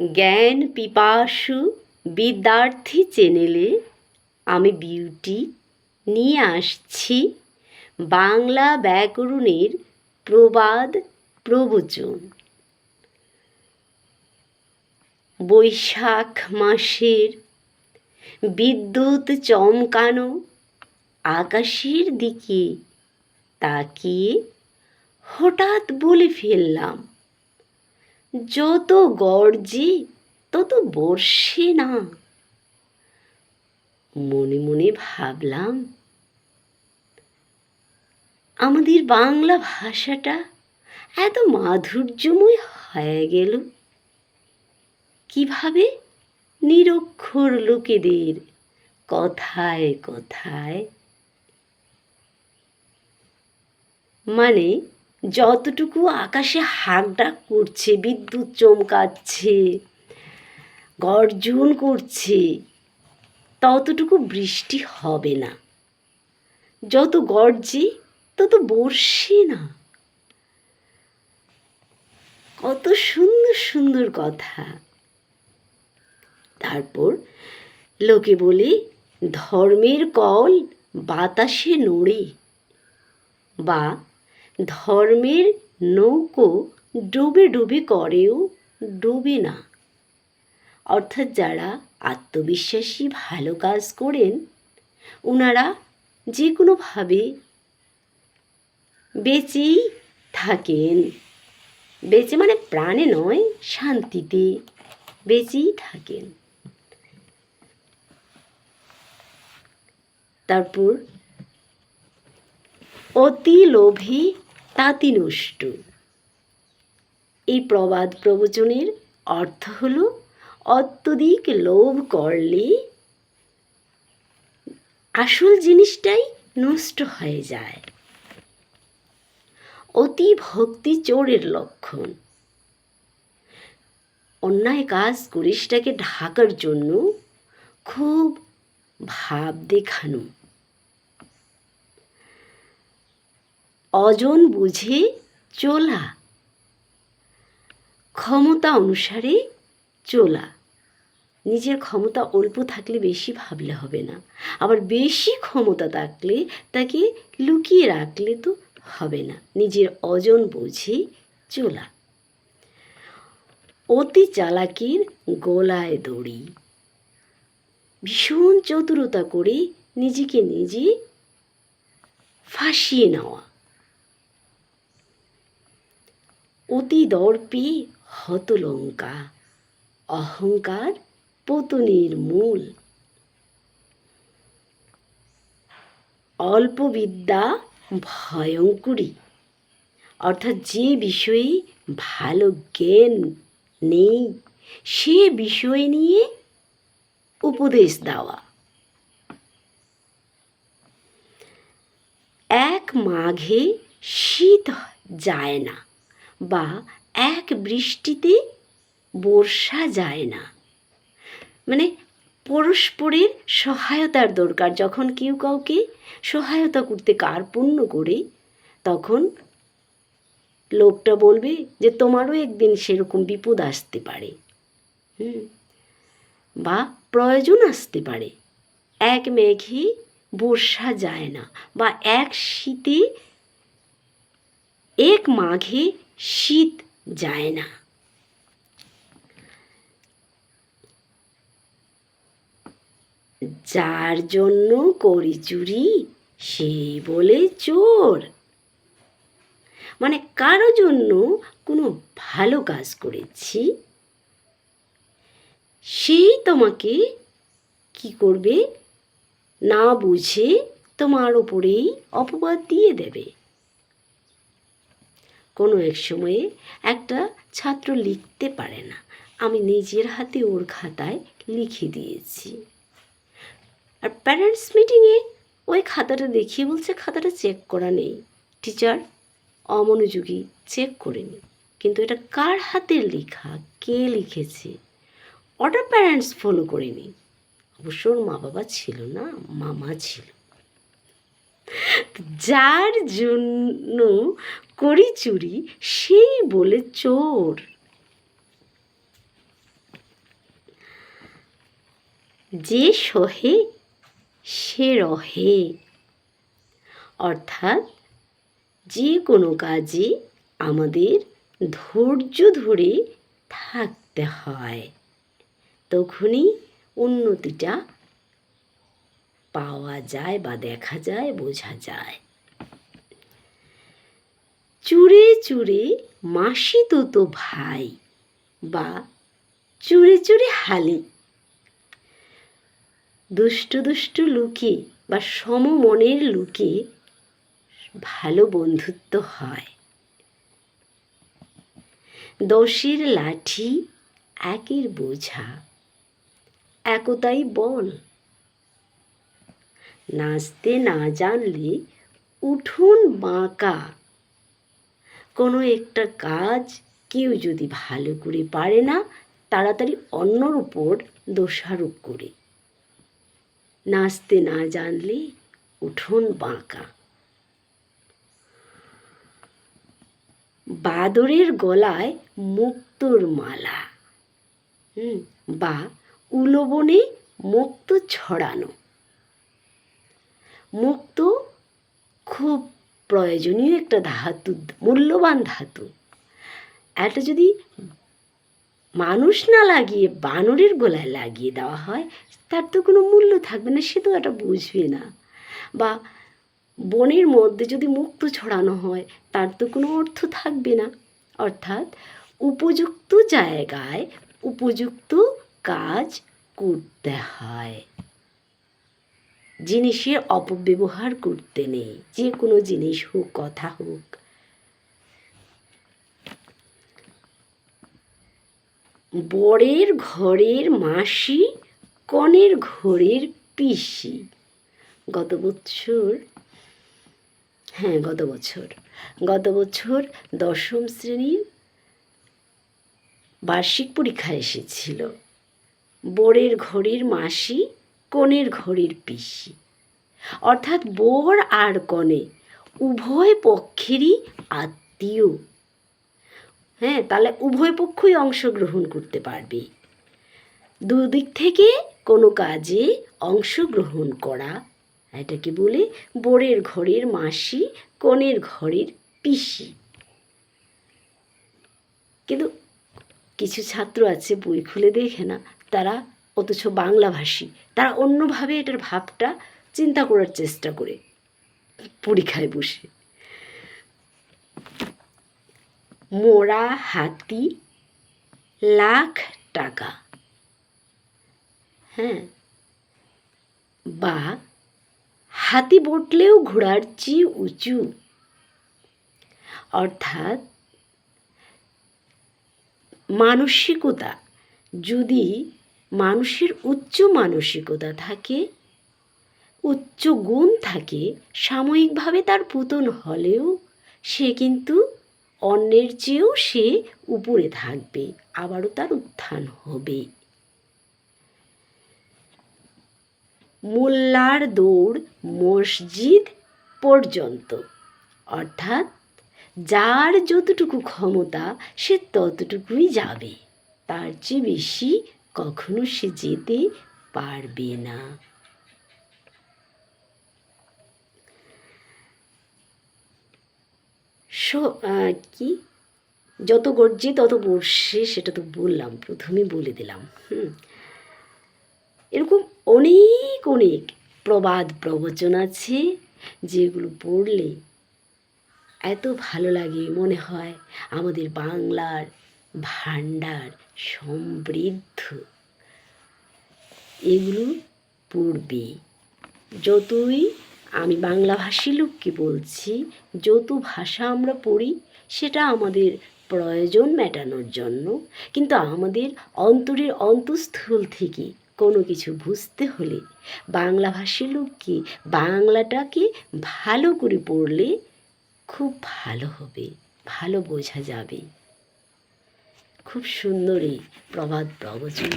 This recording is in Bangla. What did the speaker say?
জ্ঞান পিপাসু বিদ্যার্থী চ্যানেলে আমি বিউটি নিয়ে আসছি বাংলা ব্যাকরণের প্রবাদ প্রবচন। বৈশাখ মাসের বিদ্যুৎ চমকানো আকাশের দিকে তাকিয়ে হঠাৎ বলে ফেললাম যত গর্জে, তত বর্ষে না। মনে মনে ভাবলাম, আমাদের বাংলা ভাষাটা এত মাধুর্যময় হয়ে গেল। কীভাবে? নিরক্ষর লোকেদের কথায় কথায়। মানে যতটুকু আকাশে হাক ডাক করছে, বিদ্যুৎ চমকাচ্ছে, গর্জন করছে, ততটুকু বৃষ্টি হবে না। যত গর্জে, তত বর্ষে না। কত সুন্দর সুন্দর কথা। তারপর লোকে বলে, ধর্মের কল বাতাসে নড়ে বা ধর্মের নৌকো ডুবে ডুবে করেও ডুবে না। অর্থাৎ যারা আত্মবিশ্বাসী, ভালো কাজ করেন ওনারা যে কোনোভাবে বেঁচেই থাকেন। বেঁচে মানে প্রাণে নয়, শান্তিতে বেঁচেই থাকেন। তারপর অতি লোভী তাঁতি নষ্ট। এই প্রবাদ প্রবচনের অর্থ হলো অত্যধিক লোভ করলে আসল জিনিসটাই নষ্ট হয়ে যায়। অতি ভক্তি চোরের লক্ষণ। অন্যায় কাজ করিসটাকে ঢাকার জন্য খুব ভাব দেখানো। অজন বুঝে চলা। ক্ষমতা অনুসারে চলা। নিজের ক্ষমতা অল্প থাকলে বেশি ভাবলে হবে না। আবার বেশি ক্ষমতা থাকলে তাকে লুকিয়ে রাখলে তো হবে না। নিজের অজন বুঝে চলা। অতি চালাকির গলায় দড়ি। ভীষণ চতুরতা করে নিজেকে নিজে ফাঁসিয়ে নেওয়া। অতি দর্পে হতলঙ্কা, অহংকার পতনের মূল। অল্প বিদ্যা ভয়ঙ্করী, অর্থাৎ যে বিষয়ে ভালো জ্ঞান নেই, সে বিষয় নিয়ে উপদেশ দেওয়া। এক মাঘে শীত যায় না বা এক বৃষ্টিতে বর্ষা যায় না। মানে পরস্পরের সহায়তার দরকার। যখন কেউ কাউকে সহায়তা করতে কার্পণ্য করে, তখন লোকটা বলবে যে, তোমারও একদিন সেরকম বিপদ আসতে পারে। হুম। বা প্রয়োজন আসতে পারে। এক মেঘে বর্ষা যায় না বা এক শীতে এক মাঘে শীত যায় না। যার জন্য করি চুরি, সে বলে চোর। মানে কারও জন্য কোনো ভালো কাজ করেছি, সেই তোমাকে কি করবে? না বুঝে তোমার ওপরেই অপবাদ দিয়ে দেবে। কোনো এক সময়ে একটা ছাত্র লিখতে পারে না। আমি নিজের হাতে ওর খাতায় লিখে দিয়েছি। আর প্যারেন্টস মিটিংয়ে ওই খাতাটা দেখিয়ে বলছে, খাতাটা চেক করা নেই। টিচার অমনোযোগী চেক করেনি কিন্তু এটা কার হাতের লেখা? কে লিখেছে? ওটা প্যারেন্টস ফলো করেনি অবশ্য ওর মা বাবা ছিল না, মামা ছিল। যার জন্য করি চুরি, সেই বলে চোর। যে সহে, সে রহে। অর্থাৎ যে কোনো কাজে আমাদের ধৈর্য ধরে থাকতে হয়। তখনই উন্নতিটা পাওয়া যায় বা দেখা যায়, বোঝা যায়। চুরে চুরে মাসি তো তো ভাই বা চুরে চুরে হালি। দুষ্ট দুষ্ট লুকে বা সমমনের লুকে ভালো বন্ধুত্ব হয়। দশের লাঠি, একের বোঝা, একতাই বল। নাচতে না জানলে উঠোন বাঁকা একটা কাজ কেউ যদি ভালো করে পারে না, তাড়াতাড়ি অন্যর উপর দোষারোপ করে। নাচতে না জানলে উঠোন বাঁকা। বাদরের গলায় মুক্তোর মালা। হুম, বা উলবনে মুক্ত ছড়ানো। মুক্ত খুব প্রয়োজনীয় একটা ধাতু, মূল্যবান ধাতু। এটা যদি মানুষ না লাগিয়ে, বানরের গলায় লাগিয়ে দেওয়া হয়, তার তো কোনো মূল্য থাকবে না, সে তো এটা বুঝবে না। বা বনের মধ্যে যদি মুক্ত ছড়ানো হয়, তার তো কোনো অর্থ থাকবে না। অর্থাৎ উপযুক্ত জায়গায় উপযুক্ত কাজ করতে হয়। জিনিসের অপব্যবহার করতে নেই। যে কোনো জিনিস হোক, কথা হোক। বরের ঘরের মাসি, কনের ঘরের পিসি। গত বছর হ্যাঁ গত বছর। গত বছর দশম শ্রেণির বার্ষিক পরীক্ষা এসেছিল। বরের ঘরের মাসি কনের ঘরের পিসি। অর্থাৎ বর আর কনে উভয় পক্ষেরই আত্মীয়। হ্যাঁ তাহলে উভয় পক্ষই অংশগ্রহণ করতে পারবে। দুদিক থেকে কোনো কাজে অংশগ্রহণ করা, এটাকে বলে বরের ঘরের মাসি, কনের ঘরের পিসি। কিন্তু কিছু ছাত্র আছে, বই খুলে দেখে না, তারা অথচ বাংলাভাষী। তারা অন্যভাবে এটার ভাবটা চিন্তা করার চেষ্টা করে পরীক্ষায় বসে। মোরা হাতি লাখ টাকা। হ্যাঁ। বা হাতি বটলেও ঘোড়ার চেয়ে উঁচু। অর্থাৎ মানসিকতা যদি মানুষের উচ্চ মানসিকতা থাকে, উচ্চ গুণ থাকে, সাময়িকভাবে তার পুতন হলেও সে কিন্তু অন্যের চেয়েও সে উপরে থাকবে, আবারও তার উত্থান হবে। মোল্লার দৌড় মসজিদ পর্যন্ত, অর্থাৎ যার যতটুকু ক্ষমতা সে ততটুকুই যাবে, তার চেয়ে বেশি কখনো সে যেতে পারবে না। কি? যত গর্জে তত বর্ষে সেটা তো বললাম, প্রথমে বলে দিলাম, হুম। এরকম অনেক অনেক প্রবাদ প্রবচন আছে যেগুলো পড়লে এত ভালো লাগে মনে হয় আমাদের বাংলার ভাণ্ডার, সমৃদ্ধ। এগুলো পড়বে যতই আমি বাংলাভাষী লোককে বলছি, যত ভাষা আমরা পড়ি, সেটা আমাদের প্রয়োজন মেটানোর জন্য। কিন্তু আমাদের অন্তরের অন্তঃস্থল থেকে কোনো কিছু বুঝতে হলে বাংলাভাষী লোককে বাংলাটাকে ভালো করে পড়লে খুব ভালো হবে, ভালো বোঝা যাবে। খুব সুন্দর এই প্রবাদ প্রবচন